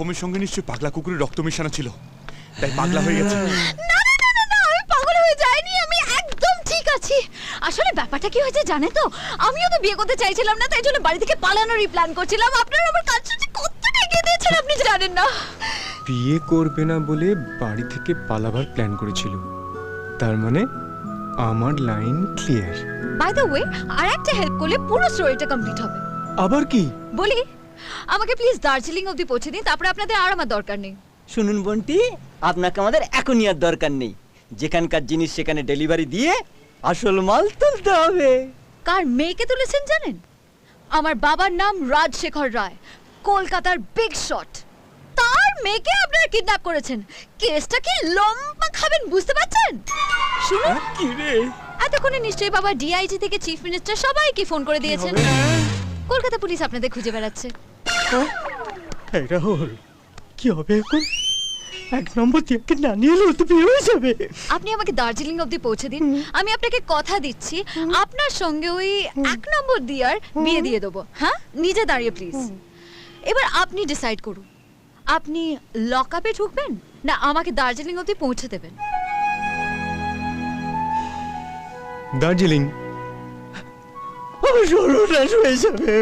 পারফর্মের সঙ্গে নিশ্চয়ই পাগলা কুকুরের রক্ত মেশানো ছিল। তাই পাগলা হয়ে গেছে। না না না না না আমি পাগল হয়ে যাইনি আমি একদম ঠিক আছি। আসলে ব্যাপারটা কি হয়েছে জানে তো? আমিও তো বিয়ে করতে চাইছিলাম না তাই জন্য বাড়ি থেকে পালানোরই প্ল্যান করছিলাম। আপনারা আমার কাজ কতটা এগিয়ে দিয়েছেন আপনি জানেন না? বিয়ে করবে না বলে বাড়ি থেকে পালাবার প্ল্যান করেছিল। তার মানে আমার line clear by the way আর একটা হেল্প করলে পুরো স্টোরিটা কমপ্লিট হবে। আবার কি? বলি আমাকে প্লিজ দার্জিলিং অবধি পৌঁছে দিন তারপরে আপনাদের আর আমার দরকার নেই। শুনুন বন্টি আপনাকে আমাদের এখনই আর দরকার নেই। যেখানকার জিনিস সেখানে ডেলিভারি দিয়ে আসল মাল তুলতে হবে। কার মেয়েকে তুলেছেন জানেন? আমার বাবার নাম রাজশেখর রায় কলকাতার বিগ শট তার মেয়েকে আপনারা কিডন্যাপ করেছেন। কেসটা কি লম্বা খাবেন বুঝতে পারছেন? শুনুন। কি রে? এতক্ষণে নিশ্চয়ই বাবা ডিআইজি থেকে চিফ মিনিস্টার সবাইকে ফোন করে দিয়েছেন। কলকাতা পুলিশ আপনাদের খুঁজে বেড়াচ্ছে। এই রাহুল কি হবে এখন? এক নম্বর থেকে না নিয়ে এলেও তো বিয়ে হয়ে যাবে। আপনি আমাকে দার্জিলিং অবধি পৌঁছে দিন। আমি আপনাকে কথা দিচ্ছি। আপনার সঙ্গে ওই এক নম্বর দিয়ার বিয়ে দিয়ে দেবো। হ্যাঁ? নিজে দাঁড়িয়ে প্লিজ এবার আপনি ডিসাইড করুন। আপনি লকআপে ঢুকবেন না আমাকে দার্জিলিং অবধি পৌঁছে দেবেন? দার্জিলিং আমার সর্বনাশ হয়ে যাবে